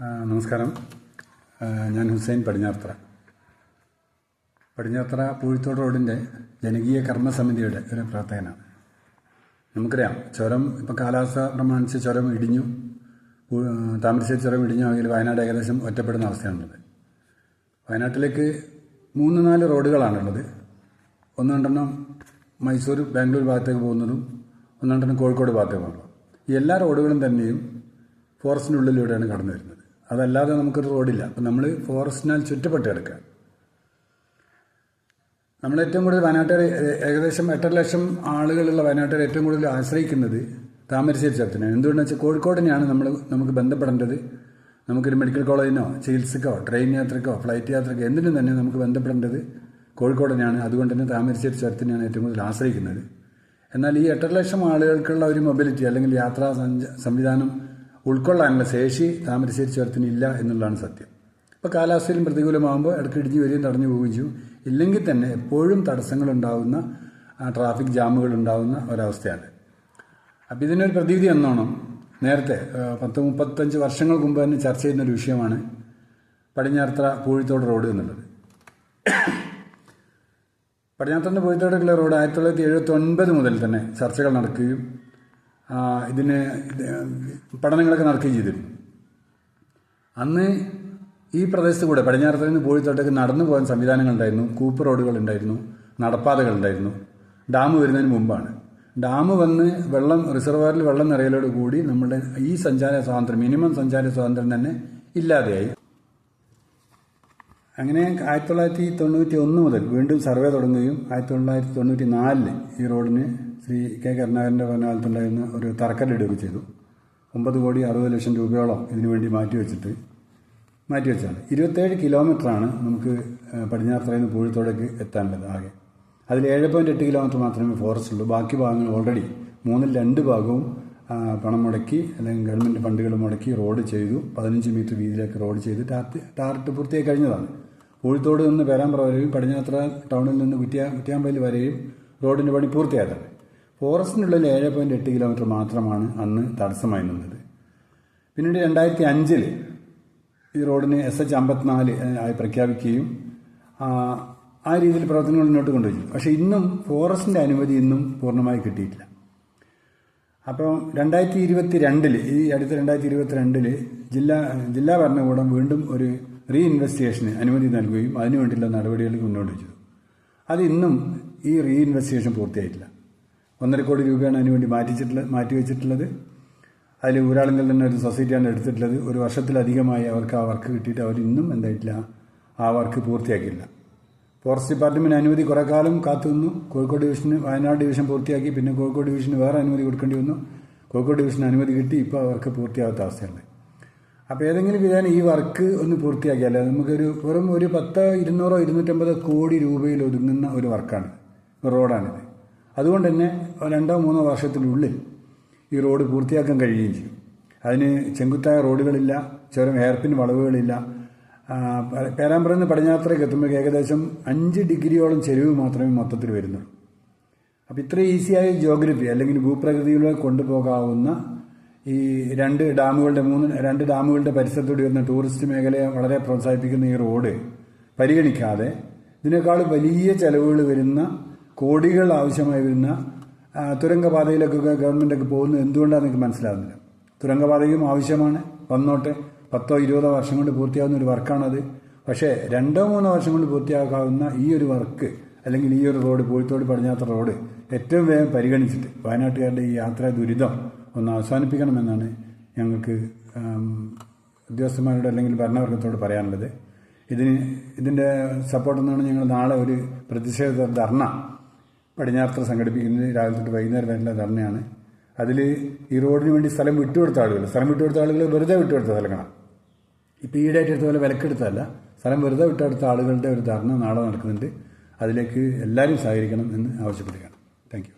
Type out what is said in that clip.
നമസ്കാരം. ഞാൻ ഹുസൈൻ പടിഞ്ഞാത്ര പടിഞ്ഞാത്ര പൂഴിത്തോട് റോഡിന്റെ ജനകീയ കർമ്മസമിതിയുടെ ഒരു പ്രവർത്തകനാണ്. നമുക്കറിയാം ചുരം ഇപ്പം കാലാവസ്ഥ പ്രമാണിച്ച് ചുരം ഇടിഞ്ഞു താമരശ്ശേരി ചുരം ഇടിഞ്ഞു ആണെങ്കിൽ വയനാട് ഏകദേശം ഒറ്റപ്പെടുന്ന അവസ്ഥയാണുള്ളത്. വയനാട്ടിലേക്ക് മൂന്ന് നാല് റോഡുകളാണുള്ളത്. ഒന്ന് രണ്ടെണ്ണം മൈസൂർ ബാംഗ്ലൂർ ഭാഗത്തേക്ക് പോകുന്നതും ഒന്ന് രണ്ടെണ്ണം കോഴിക്കോട് ഭാഗത്തേക്ക് പോകുന്നതും. ഈ എല്ലാ റോഡുകളും തന്നെയും ഫോറസ്റ്റിനുള്ളിലൂടെയാണ് കടന്നു വരുന്നത് അതല്ലാതെ നമുക്കൊരു റോഡില്ല. അപ്പം നമ്മൾ ഫോറസ്റ്റിനാൽ ചുറ്റപ്പെട്ട് കിടക്കുക. നമ്മൾ ഏറ്റവും കൂടുതൽ വയനാട്ടുകാർ ഏകദേശം എട്ടര ലക്ഷം ആളുകളുള്ള വയനാട്ടുകാർ ഏറ്റവും കൂടുതൽ ആശ്രയിക്കുന്നത് താമരശ്ശേരി ചത്തിനെ എന്തുകൊണ്ടെന്ന് വെച്ചാൽ കോഴിക്കോടിനെയാണ് നമ്മൾ നമുക്ക് ബന്ധപ്പെടേണ്ടത്. നമുക്കൊരു മെഡിക്കൽ കോളേജിനോ ചികിത്സക്കോ ട്രെയിൻ യാത്രക്കോ ഫ്ലൈറ്റ് യാത്രക്കോ എന്തിനും തന്നെ നമുക്ക് ബന്ധപ്പെടേണ്ടത് കോഴിക്കോടിനെയാണ്. അതുകൊണ്ട് തന്നെ താമരശ്ശേരി ചുരത്തിനെയാണ് ഏറ്റവും കൂടുതൽ ആശ്രയിക്കുന്നത്. എന്നാൽ ഈ എട്ടര ലക്ഷം ആളുകൾക്കുള്ള ഒരു മൊബിലിറ്റി അല്ലെങ്കിൽ യാത്രാ സംവിധാനം ഉൾക്കൊള്ളാനുള്ള ശേഷി താമരശ്ശേരി ഇല്ല എന്നുള്ളതാണ് സത്യം. ഇപ്പോൾ കാലാവസ്ഥയിലും പ്രതികൂലമാകുമ്പോൾ ഇടയ്ക്ക് ഇടിഞ്ഞു വരികയും തടഞ്ഞു പോവുകയും ചെയ്യും. ഇല്ലെങ്കിൽ തന്നെ എപ്പോഴും തടസ്സങ്ങളുണ്ടാകുന്ന ട്രാഫിക് ജാമുകൾ ഉണ്ടാകുന്ന ഒരവസ്ഥയാണ്. അപ്പോൾ ഇതിനൊരു പ്രതീതി എന്നോണം നേരത്തെ പത്ത് മുപ്പത്തഞ്ച് വർഷങ്ങൾക്ക് മുമ്പ് തന്നെ ചർച്ച ചെയ്യുന്ന ഒരു വിഷയമാണ് പടിഞ്ഞാർത്ര പൂഴിത്തോട് റോഡ് എന്നുള്ളത്. പടിഞ്ഞാത്തറിന്റെ പൂഴിത്തോടുള്ള റോഡ് ആയിരത്തി തൊള്ളായിരത്തി എഴുപത്തി ഒൻപത് മുതൽ തന്നെ ചർച്ചകൾ നടക്കുകയും ഇതിന് ഇത് പഠനങ്ങളൊക്കെ നടക്കുകയും ചെയ്തിരുന്നു. അന്ന് ഈ പ്രദേശത്ത് കൂടെ പടിഞ്ഞാറത്തിൽ നിന്ന് പൂഴിത്തോട്ടേക്ക് നടന്നു പോകാൻ സംവിധാനങ്ങളുണ്ടായിരുന്നു കൂപ്പ് റോഡുകൾ ഉണ്ടായിരുന്നു. നടപ്പാതകൾ ഉണ്ടായിരുന്നു. ഡാം വരുന്നതിന് മുമ്പാണ്. ഡാം വന്ന് വെള്ളം റിസർവറിൽ വെള്ളം നിറയലോട് കൂടി നമ്മുടെ ഈ സഞ്ചാര സ്വാതന്ത്ര്യം മിനിമം സഞ്ചാര സ്വാതന്ത്ര്യം തന്നെ ഇല്ലാതെയായി. അങ്ങനെ ആയിരത്തി തൊള്ളായിരത്തി തൊണ്ണൂറ്റി ഒന്ന് മുതൽ വീണ്ടും സർവേ തുടങ്ങുകയും ആയിരത്തി തൊള്ളായിരത്തി തൊണ്ണൂറ്റി നാലിൽ ഈ റോഡിന് ശ്രീ കെ കരുണാകരന്റെ ഭരണകാലത്തുണ്ടായിരുന്ന ഒരു തറക്കല്ലിടുകയൊക്കെ ചെയ്തു. ഒമ്പത് കോടി അറുപത് ലക്ഷം രൂപയോളം ഇതിനു വേണ്ടി മാറ്റിവെച്ചിട്ട് മാറ്റിവെച്ചാണ് ഇരുപത്തേഴ് കിലോമീറ്ററാണ് നമുക്ക് പടിഞ്ഞാറത്തറയിൽ നിന്ന് പൂഴിത്തോടേക്ക് എത്താനുള്ളത് ആകെ. അതിൽ ഏഴ് പോയിന്റ് എട്ട് കിലോമീറ്റർ മാത്രമേ ഫോറസ്റ്റ് ഉള്ളൂ. ബാക്കി ഭാഗങ്ങൾ ഓൾറെഡി മൂന്നിൽ രണ്ട് ഭാഗവും പണം മുടക്കി അല്ലെങ്കിൽ ഗവൺമെന്റ് ഫണ്ടുകൾ മുടക്കി റോഡ് ചെയ്തു. പതിനഞ്ച് മീറ്റർ വീതിയിലേക്ക് റോഡ് ചെയ്ത് ടാർട്ട് ടാർട്ട് പൂർത്തിയായി കഴിഞ്ഞതാണ്. പൂഴിത്തോട് നിന്ന് പേരാമ്പ്ര വരെയും പടിഞ്ഞാത്ര ടൗണിൽ നിന്ന് കുറ്റിയാ കുറ്റിയാമ്പയിൽ വരെയും റോഡിന്റെ പണി പൂർത്തിയായതാണ് ഫോറസ്റ്റിനുള്ളിൽ ഏഴ് പോയിന്റ് എട്ട് കിലോമീറ്റർ മാത്രമാണ് അന്ന് തടസ്സമായി നിന്നത്. പിന്നീട് രണ്ടായിരത്തി അഞ്ചിൽ ഈ റോഡിന് എസ് എച്ച് അമ്പത്തിനാല് ആയി പ്രഖ്യാപിക്കുകയും ആ, രീതിയിൽ പ്രവർത്തനങ്ങൾ മുന്നോട്ട് കൊണ്ടുപോയി പക്ഷേ ഇന്നും ഫോറസ്റ്റിന്റെ അനുമതി ഇന്നും പൂർണമായി കിട്ടിയിട്ടില്ല. അപ്പം രണ്ടായിരത്തി ഇരുപത്തി രണ്ടിൽ ഈ അടുത്ത രണ്ടായിരത്തി ഇരുപത്തി രണ്ടിൽ ജില്ലാ ജില്ലാ ഭരണകൂടം വീണ്ടും ഒരു റീ ഇൻവെസ്റ്റിഗേഷന് അനുമതി നൽകുകയും അതിനുവേണ്ടിയുള്ള നടപടികൾ മുന്നോട്ട് വെച്ചു. അത് ഇന്നും ഈ റീ ഇൻവെസ്റ്റിഗേഷൻ പൂർത്തിയായിട്ടില്ല. ഒന്നര കോടി രൂപയാണ് അതിനുവേണ്ടി മാറ്റിച്ചിട്ടുള്ളത് മാറ്റി വെച്ചിട്ടുള്ളത് അതിൽ ഊരാളുങ്കൽ തന്നെ ഒരു സൊസൈറ്റിയാണ് എടുത്തിട്ടുള്ളത്. ഒരു വർഷത്തിലധികമായി അവർക്ക് ആ വർക്ക് കിട്ടിയിട്ട് അവർ ഇന്നും എന്തായിട്ടില്ല ആ വർക്ക് പൂർത്തിയാക്കിയില്ല ഫോറസ്റ്റ് ഡിപ്പാർട്ട്മെന്റ് അനുമതി കുറേ കാലം കാത്തു നിന്നു കോഴിക്കോട് ഡിവിഷന് വയനാട് ഡിവിഷൻ പൂർത്തിയാക്കി. പിന്നെ കോഴിക്കോട് ഡിവിഷന് വേറെ അനുമതി കൊടുക്കേണ്ടി വന്നു. കോഴിക്കോട് ഡിവിഷന് അനുമതി കിട്ടി. ഇപ്പോൾ അവർക്ക് പൂർത്തിയാകാത്ത അവസ്ഥയുണ്ട്. അപ്പോൾ ഏതെങ്കിലും വിധേന ഈ വർക്ക് ഒന്ന് പൂർത്തിയാക്കിയാൽ നമുക്കൊരു വെറും ഒരു പത്ത് ഇരുന്നൂറോ ഇരുന്നൂറ്റമ്പതോ കോടി രൂപയിൽ ഒതുങ്ങുന്ന ഒരു വർക്കാണ് റോഡാണിത്. അതുകൊണ്ട് തന്നെ രണ്ടോ മൂന്നോ വർഷത്തിനുള്ളിൽ ഈ റോഡ് പൂർത്തിയാക്കാൻ കഴിയുകയും ചെയ്യും. അതിന് ചെങ്കുത്തായ റോഡുകളില്ല ചുരം ഹെയർപിൻ വളവുകളില്ല. പേരാമ്പ്രന്ന് പടിഞ്ഞാത്രയ്ക്ക് എത്തുമ്പോൾ ഏകദേശം അഞ്ച് ഡിഗ്രിയോളം ചെരിവ് മാത്രമേ മൊത്തത്തിൽ വരുന്നുള്ളൂ. അപ്പോൾ ഇത്ര ഈസിയായ ജോഗ്രഫി അല്ലെങ്കിൽ ഭൂപ്രകൃതിയിലൂടെ കൊണ്ടുപോകാവുന്ന ഈ രണ്ട് ഡാമുകളുടെ മൂന്ന് രണ്ട് ഡാമുകളുടെ പരിസരത്തോടി വരുന്ന ടൂറിസ്റ്റ് മേഖലയെ വളരെ പ്രോത്സാഹിപ്പിക്കുന്ന ഈ റോഡ് പരിഗണിക്കാതെ ഇതിനേക്കാൾ വലിയ ചെലവുകൾ വരുന്ന കോടികൾ ആവശ്യമായി വരുന്ന തുരങ്കപാതയിലേക്കൊക്കെ ഗവൺമെന്റൊക്കെ പോകുന്നത് എന്തുകൊണ്ടാണ് എനിക്ക് മനസ്സിലാകുന്നില്ല തുരങ്കപാതയും ആവശ്യമാണ്. വന്നോട്ടെ പത്തോ ഇരുപതോ വർഷം കൊണ്ട് പൂർത്തിയാകുന്ന ഒരു വർക്കാണത്. പക്ഷേ രണ്ടോ മൂന്നോ വർഷം കൊണ്ട് പൂർത്തിയാക്കാവുന്ന ഈ ഒരു വർക്ക് അല്ലെങ്കിൽ ഈ ഒരു റോഡ് പോയിത്തോട് പടിഞ്ഞാത്ത റോഡ് ഏറ്റവും വേഗം പരിഗണിച്ചിട്ട് വയനാട്ടുകാരുടെ ഈ യാത്രാ ദുരിതം ഒന്ന് അവസാനിപ്പിക്കണമെന്നാണ് ഞങ്ങൾക്ക് ഉദ്യോഗസ്ഥന്മാരോട് അല്ലെങ്കിൽ ഭരണവർഗത്തോട് പറയാനുള്ളത്. ഇതിന് ഇതിന്റെ സപ്പോർട്ട് എന്നാണ് ഞങ്ങൾ നാളെ ഒരു പ്രതിഷേധ ധർണ പടിഞ്ഞാറത്ത് സംഘടിപ്പിക്കുന്നത് രാവിലെ തൊട്ട് വൈകുന്നേരം വരെയുള്ള ധർണയാണ്. അതിൽ ഈ റോഡിന് വേണ്ടി സ്ഥലം വിട്ടുകൊടുത്ത ആളുകൾ സ്ഥലം വിട്ടുകൊടുത്ത ആളുകൾ വെറുതെ വിട്ടുകൊടുത്ത സ്ഥലങ്ങളാണ് ഇപ്പോൾ ഈടായിട്ട് എടുത്ത പോലെ വിലക്കെടുത്തതല്ല സ്ഥലം വെറുതെ വിട്ടെടുത്ത ആളുകളുടെ ഒരു ധർണ നാളെ നടക്കുന്നുണ്ട്. അതിലേക്ക് എല്ലാവരും സഹകരിക്കണം എന്ന് ആവശ്യപ്പെടുകയാണ്. താങ്ക്